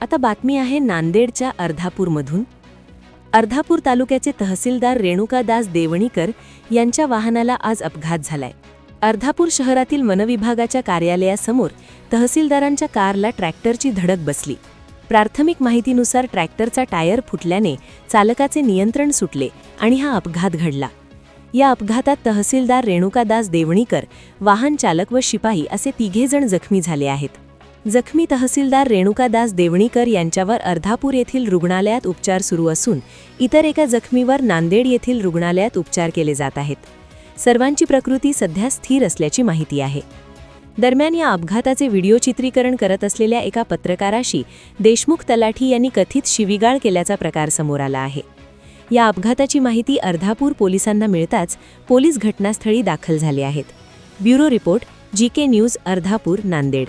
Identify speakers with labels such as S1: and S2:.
S1: आता बातमी आहे नांदेडच्या अर्धापूरमधून. अर्धापूर तालुक्याचे तहसीलदार रेणुकादास देवणीकर यांच्या वाहनाला आज अपघात झालाय. अर्धापूर शहरातील वनविभागाच्या कार्यालयासमोर तहसीलदारांच्या कारला ट्रॅक्टरची धडक बसली. प्राथमिक माहितीनुसार ट्रॅक्टरचा टायर फुटल्याने चालकाचे नियंत्रण सुटले आणि हा अपघात घडला. या अपघातात तहसीलदार रेणुकादास देवणीकर वाहन चालक व शिपाई असे तिघेजण जखमी झाले आहेत. जखमी तहसीलदार रेणुकादास देवणीकर यांच्यावर अर्धापूर येथील रुग्णालयात उपचार सुरू असून इतर एका जखमीवर नांदेड येथील रुग्णालयात उपचार केले जात आहेत. सर्वांची प्रकृती सध्या स्थिर असल्याची माहिती आहे. दरम्यान या अपघाताचे व्हिडिओ चित्रीकरण करत असलेल्या एका पत्रकाराशी देशमुख तलाठी यांनी कथित शिवीगाळ केल्याचा प्रकार समोर आला आहे. या अपघाताची माहिती अर्धापूर पोलिसांना मिळताच पोलीस घटनास्थळी दाखल झाले आहेत. Bureau report G K news Ardhapur Nanded.